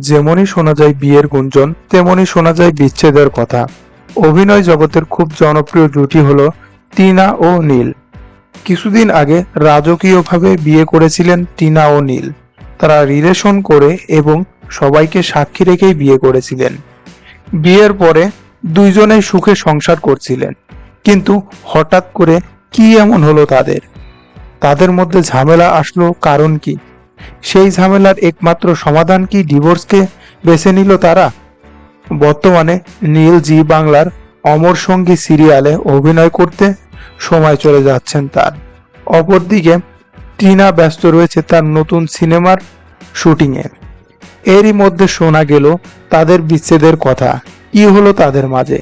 যেমনই শোনা যায় বিয়ের গুঞ্জন, তেমনই শোনা যায় বিচ্ছেদের কথা। অভিনয় জগতের খুব জনপ্রিয় জুটি হল টিনা ও নীল। কিছুদিন আগে রাজকীয়ভাবে বিয়ে করেছিলেন টিনা ও নীল। তারা রিলেশন করে এবং সবাইকে সাক্ষী রেখেই বিয়ে করেছিলেন। বিয়ের পরে দুইজনেই সুখে সংসার করছিলেন। কিন্তু হঠাৎ করে কি এমন হলো তাদের? তাদের মধ্যে ঝামেলা আসলো কারণ কি? সেই ঝামেলার একমাত্র সমাধান কি ডিভোর্সকে বেছে নিল তারা? বর্তমানে নীল জি বাংলার অমর সঙ্গী সিরিয়ালে অভিনয় করতে সময় চলে যাচ্ছেন তার। অপরদিকে টিনা ব্যস্ত রয়েছে তার নতুন সিনেমার শুটিংয়ে। এরই মধ্যে শোনা গেল তাদের বিচ্ছেদের কথা। কি হলো তাদের মাঝে?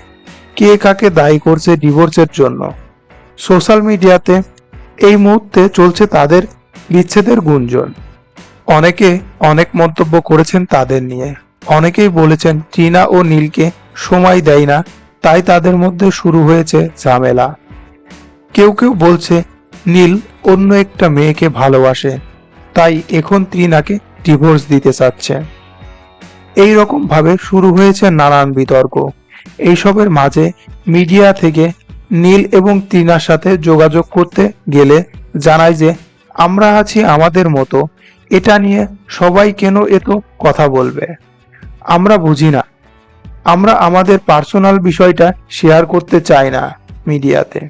কে কাকে দায়ী করছে ডিভোর্সের জন্য? সোশ্যাল মিডিয়াতে এই মুহূর্তে চলছে তাদের বিচ্ছেদের গুঞ্জন। অনেকে অনেক মন্তব্য করেছেন তাদের নিয়ে। অনেকেই বলেছেন, টিনা ও নীলকে সময় দেয় না, তাই তাদের মধ্যে শুরু হয়েছে ঝামেলা। কেউ কেউ বলছে, নীল অন্য একটা মেয়েকে ভালোবাসে, তাই এখন ত্রিনাকে ডিভোর্স দিতে চাচ্ছে। এই রকম ভাবে শুরু হয়েছে নানান বিতর্ক। এইসবের মাঝে মিডিয়া থেকে নীল এবং ত্রিনার সাথে যোগাযোগ করতে গেলে জানায় যে, আমরা আছি আমাদের মতো এটা নিয়ে সবাই কেন এত কথা বলবে? আমরা বুঝি না। আমরা আমাদের পার্সোনাল বিষয়টা শেয়ার করতে চাই না মিডিয়াতে।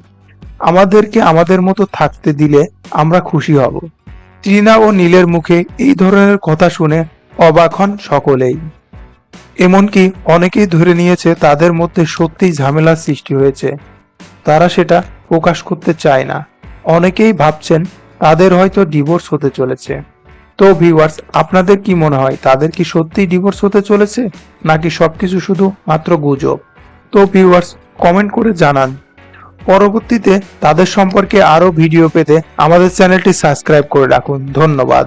আমাদেরকে আমাদের মতো থাকতে দিলে আমরা খুশি হব। টিনা ও নীলের মুখে এই ধরনের কথা শুনে অবাক হন সকলেই। এমনকি অনেকেই ধরে নিয়েছে তাদের মধ্যে সত্যিই ঝামেলার সৃষ্টি হয়েছে। তারা সেটা প্রকাশ করতে চায় না। অনেকেই ভাবছেন তাদের হয়তো ডিভোর্স হতে চলেছে। তো ভিউয়ার্স আপনাদের কি মনে হয়, তাদের কি সত্যিই ডিভোর্স হতে চলেছে, নাকি সবকিছু শুধু মাত্র গুজব? তো ভিউয়ার্স কমেন্ট করে জানান। পরবর্তীতে তাদের সম্পর্কে আরও ভিডিও পেতে আমাদের চ্যানেলটি সাবস্ক্রাইব করে রাখুন। ধন্যবাদ।